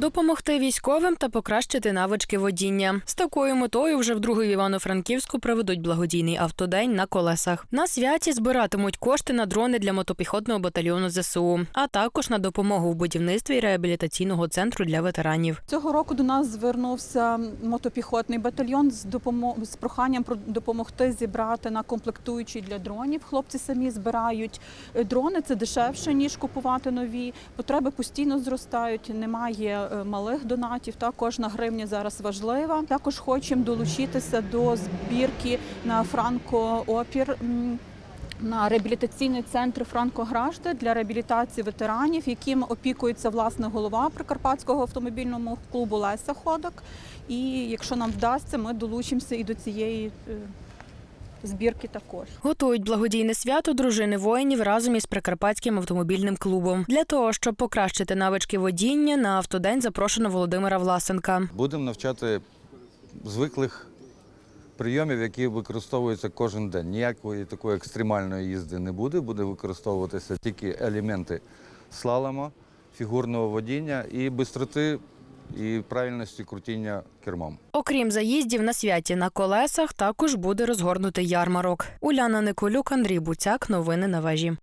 допомогти військовим та покращити навички водіння. З такою метою вже вдруге в Івано-Франківську проведуть благодійний автодень на колесах. На святі збиратимуть кошти на дрони для мотопіхотного батальйону ЗСУ, а також на допомогу в будівництві реабілітаційного центру для ветеранів. Цього року до нас звернувся мотопіхотний батальйон з допомо- з проханням про допомогти зібрати на комплектуючі для дронів. Хлопці самі збирають Е, дрони. Це дешевше ніж купувати нові. Потреби постійно зростають. Немає малих донатів. Та кожна гривня зараз важлива. Також хочемо долучитися до збірки на франко-опір. на реабілітаційний центр Франко Гражда для реабілітації ветеранів, яким опікується власне голова Прикарпатського автомобільного клубу Леся Ходок. І якщо нам вдасться, ми долучимося і до цієї е, збірки також. Готують благодійне свято дружини воїнів разом із Прикарпатським автомобільним клубом. Для того, щоб покращити навички водіння, на автодень запрошено Володимира Власенка. Будемо навчати звиклих прийомів, які використовуються кожен день. Ніякої такої екстремальної їзди не буде. Буде використовуватися тільки елементи слалома, фігурного водіння і бистроти і правильності крутіння кермом. Окрім заїздів на святі на колесах, також буде розгорнутий ярмарок. Уляна Николюк, Андрій Буцяк. Новини на вежі.